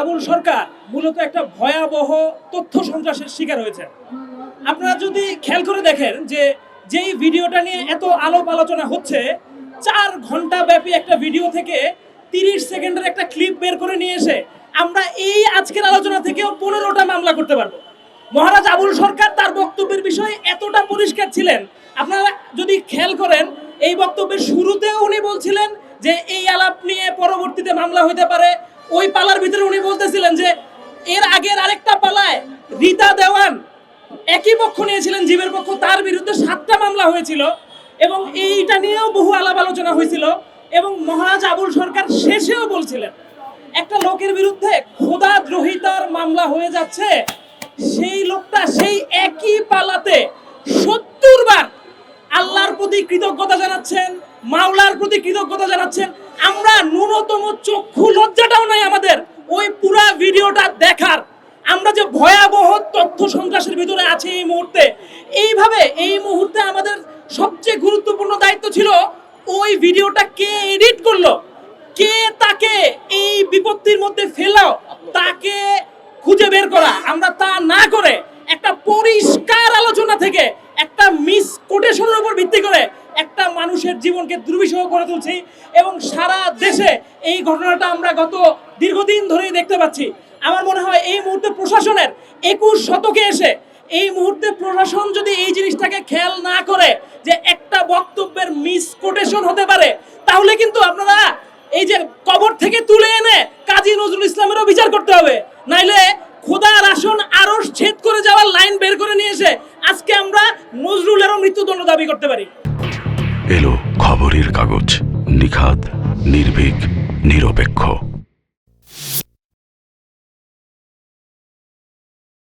আবুল সরকার মূলত একটা ভয়াবহ তথ্য সন্ত্রাসের শিকার হয়েছে। আপনারা যদি খেয়াল করে দেখেন যে যেই ভিডিওটা নিয়ে এত আলোপ আলোচনা হচ্ছে, চার ঘণ্টা ব্যাপী একটা ভিডিও থেকে তিরিশ সেকেন্ডের একটা ক্লিপ বের করে নিয়ে এসে আমরা এই আজকের আলোচনা থেকেও পনেরোটা মামলা করতে পারব। মহারাজ আবুল সরকার তার বক্তব্যের বিষয়ে এতটা পরিষ্কার ছিলেন, আপনারা যদি খেয়াল করেন, এই বক্তব্যের শুরুতেও উনি বলছিলেন যে এই আলাপ নিয়ে পরবর্তীতে মামলা হইতে পারে ওই পালার ভিতরে উনি বলতেছিলেন যে, এর আগের আরেকটা পালায় রীতা দেওয়ান একই পক্ষ নিয়েছিলেন, জীবের পক্ষ, তার বিরুদ্ধে সাতটা মামলা হয়েছিল এবং এইটা নিয়েও বহু আলাপ আলোচনা হয়েছিল এবং মহারাজ আবুল সরকার শেষেও বলছিলেন, একটা লোকের বিরুদ্ধে খোদা দ্রোহিতার মামলা হয়ে যাচ্ছে, সেই লোকটা সেই একই পালাতে সত্তর বার আল্লাহর প্রতি কৃতজ্ঞতা জানাচ্ছেন, মাওলার প্রতি কৃতজ্ঞতা জানাচ্ছেন, আমরা ন্যূনতম চক্ষু লজ্জাটাও নাই আমাদের ওই পুরা ভিডিওটা দেখার আমরা যে ভয়াবহ তথ্য সন্ত্রাসের ভিতরে আছে এই মুহূর্তে। এইভাবে এই মুহূর্তে আমাদের সবচেয়ে গুরুত্বপূর্ণ দায়িত্ব ছিল ওই ভিডিওটা কে এডিট করল? কে তাকে এই বিপত্তির মধ্যে ফেলাও তাকে খুঁজে বের করা। আমরা তা না করে একটা পরিষ্কার আলোচনা থেকে একটা মিস কোটেশনের উপর ভিত্তি করে একটা মানুষের জীবনকে দুর্বিষহ করে তুলছি এবং সারা দেশে এই ঘটনাটা আমরা গত দীর্ঘদিন ধরেই দেখতে পাচ্ছি। আমার মনে হয় এই মুহূর্তে প্রশাসনের একুশ শতকে এসে এই মুহূর্তে প্রশাসন যদি এই জিনিসটাকে খেয়াল না করে যে একটা বক্তব্যের মিস কোটেশন হতে পারে, তাহলে কিন্তু আপনারা এই যে কবর থেকে তুলে এনে কাজী নজরুল ইসলামেরও বিচার করতে হবে। নাইলে খোদার আসন আরও ছেদ করে যাওয়ার লাইন বের করে নিয়ে এসে আজকে আমরা নজরুলেরও মৃত্যুদণ্ড দাবি করতে পারি। এলো খবরের কাগজ নিখাত নির্ভীক, নিরপেক্ষ।